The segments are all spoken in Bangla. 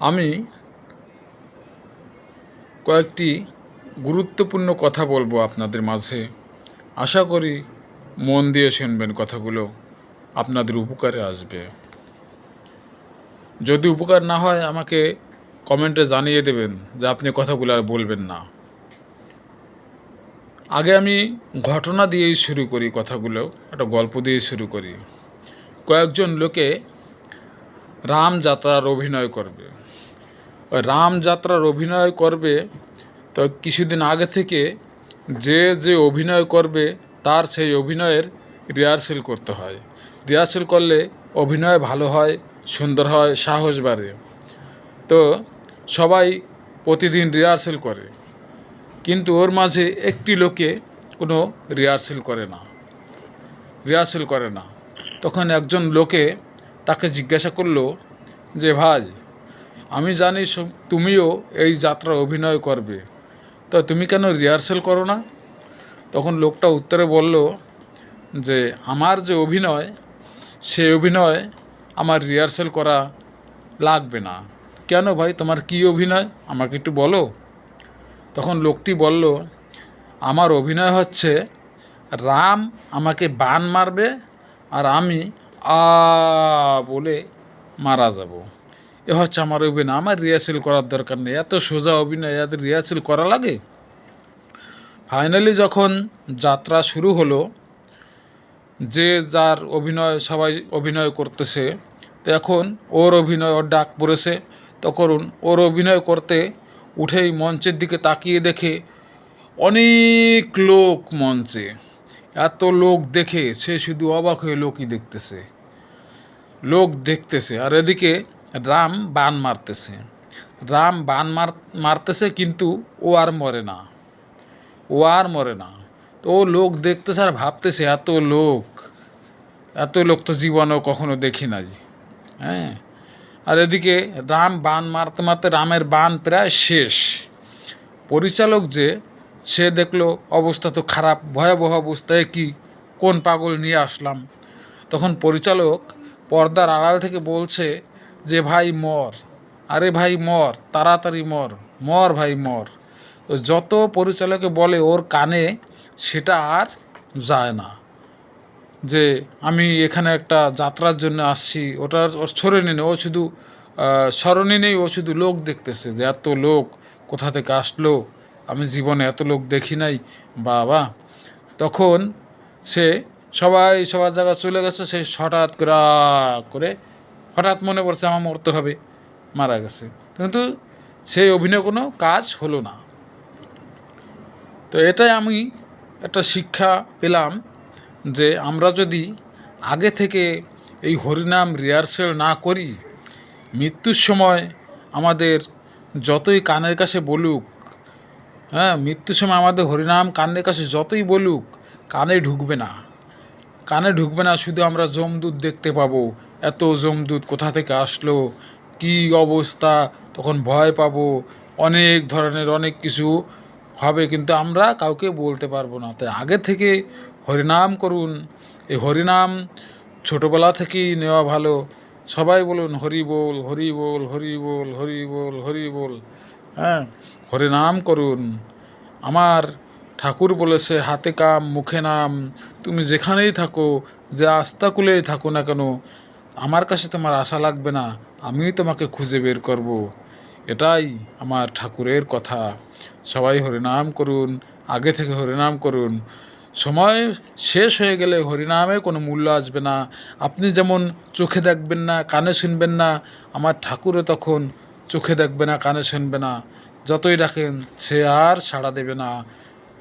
আমি কয়েকটি গুরুত্বপূর্ণ কথা বলব আপনাদের মাঝে। আশা করি মন দিয়ে শুনবেন কথাগুলো। আপনাদের উপকারে আসবে। যদি উপকার না হয়, আমাকে কমেন্টে জানিয়ে দেবেন যে আপনি কথাগুলো আর বলবেন না। আগে আমি ঘটনা দিয়েই শুরু করি কথাগুলো, একটা গল্প দিয়ে শুরু করি। কয়েকজন লোকে রাম যাত্রার অভিনয় করবে। রামযাত্রার অভিনয় করবে, তো কিছুদিন আগে থেকে যে যে অভিনয় করবে, তার সেই অভিনয়ের রিহার্সেল করতে হয়। রিহার্সেল করলে অভিনয় ভালো হয়, সুন্দর হয়, সাহস বাড়ে। তো সবাই প্রতিদিন রিহার্সেল করে। কিন্তু ওর মাঝে একটি লোকে কোনো রিহার্সেল করে না। রিহার্সেল করে না। তখন একজন লোকে তাকে জিজ্ঞাসা করল যে, ভাই আমি জানি তুমিও এই যাত্রার অভিনয় করবে। তো তুমি কেন রিহার্সেল করো না? তখন লোকটা উত্তরে বলল যে, আমার যে অভিনয়, সে অভিনয় আমার রিহার্সেল করা লাগবে না। কেন ভাই? তোমার কী অভিনয়? আমাকে একটু বলো। তখন লোকটি বলল, আমার অভিনয় হচ্ছে রাম আমাকে বান মারবে আর আমি আ বলে মারা যাব। এ হচ্ছে আমার অভিনয়। আমার রিহার্সেল করার দরকার নেই। এত সোজা অভিনয়, এত রিহার্সেল করা লাগে? ফাইনালি যখন যাত্রা শুরু হলো, যে যার অভিনয়, সবাই অভিনয় করতেছে, তো এখন ওর অভিনয় ওর ডাক পড়েছে। তখন ওর অভিনয় করতে উঠেই মঞ্চের দিকে তাকিয়ে দেখে অনেক লোক মঞ্চে। এত লোক দেখে সে শুধু অবাক হয়ে লোকই দেখতেছে। লোক দেখতেছে। আর এদিকে রাম বান মারতেছে। রাম বান মার, মারতেছে কিন্তু ও আর মরে না। ও আর মরে না। তো ও লোক দেখতেছে আর ভাবতেছে, এত লোক এত লোক তো জীবনেও কখনো দেখি নাই। হ্যাঁ? আর এদিকে রাম বান মারতে মারতে রামের বান প্রায় শেষ। পরিচালক যে, সে দেখল অবস্থা তো খারাপ, ভয়াবহ অবস্থায় কি, কোন পাগল নিয়ে আসলাম? তখন পরিচালক পর্দার আড়াল থেকে বলছে যে ভাই মর, আরে ভাই মর, তাড়াতাড়ি মর মর ভাই মর। যত পরিচালকে বলে ওর কানে, সেটা আর যায় না। যে আমি এখানে একটা যাত্রার জন্য আসছি ওটার স্মরণে নেই, ও শুধু স্মরণে নেই, ও শুধু লোক দেখতেছে যে এত লোক কোথা থেকে আসলো, আমি জীবনে এত লোক দেখি নাই, বাবা। তখন সে সবাই সবার জায়গায় চলে গেছে, সে হঠাৎ করে হঠাৎ মনে পড়ছে আমার মরতে হবে, মারা গেছে। কিন্তু সেই অভিনয় কোনো কাজ হলো না। তো এটাই আমি একটা শিক্ষা পেলাম যে আমরা যদি আগে থেকে এই হরিনাম রিহার্সেল না করি, মৃত্যুর সময় আমাদের যতই কানের কাছে বলুক হ্যাঁ মৃত্যুর সময় আমাদের হরিনাম কানের কাছে যতই বলুক, কানে ঢুকবে না। কানে ঢুকবে না, শুধু আমরা জমদূত দেখতে পাবো এত জমদূত কোথা থেকে আসলো? কি অবস্থা? তখন ভয় পাবো। অনেক ধরনের অনেক কিছু হবে, কিন্তু আমরা কাউকে বলতে পারব না। তাই আগে থেকে হরিনাম করুন। এই হরিনাম ছোটোবেলা থেকেই নেওয়া ভালো। সবাই বলুন, হরি বল হরি বল হরি বল হরি বল হরি বল। হ্যাঁ হরিনাম করুন। আমার ঠাকুর বলেছে, হাতে কাম, মুখে নাম। তুমি যেখানেই থাকো, যে আস্তাকুলেই থাকো না কেন আমার কাছে তোমার আশা লাগবে না, আমিই তোমাকে খুঁজে বের করব। এটাই আমার ঠাকুরের কথা। সবাই হরিনাম করুন, আগে থেকে হরিনাম করুন। সময় শেষ হয়ে গেলে হরিনামে কোনো মূল্য আসবে না। আপনি যেমন চোখে দেখবেন না, কানে শুনবেন না, আমার ঠাকুরও তখন চোখে দেখবে না, কানে শুনবে না। যতই ডাকেন, সে আর সাড়া দেবে না।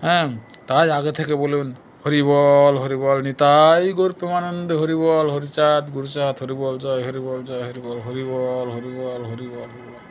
হ্যাঁ তাই আগে থেকে বলুন হরিবল হরিবল নিতাই গৌর প্রেমানন্দ, হরিবল, হরিচাঁদ, গুরুচাঁদ, হরিবল, জয় হরিবল জয়, হরিবল হরিবল হরিবল হরিবল হরিবল।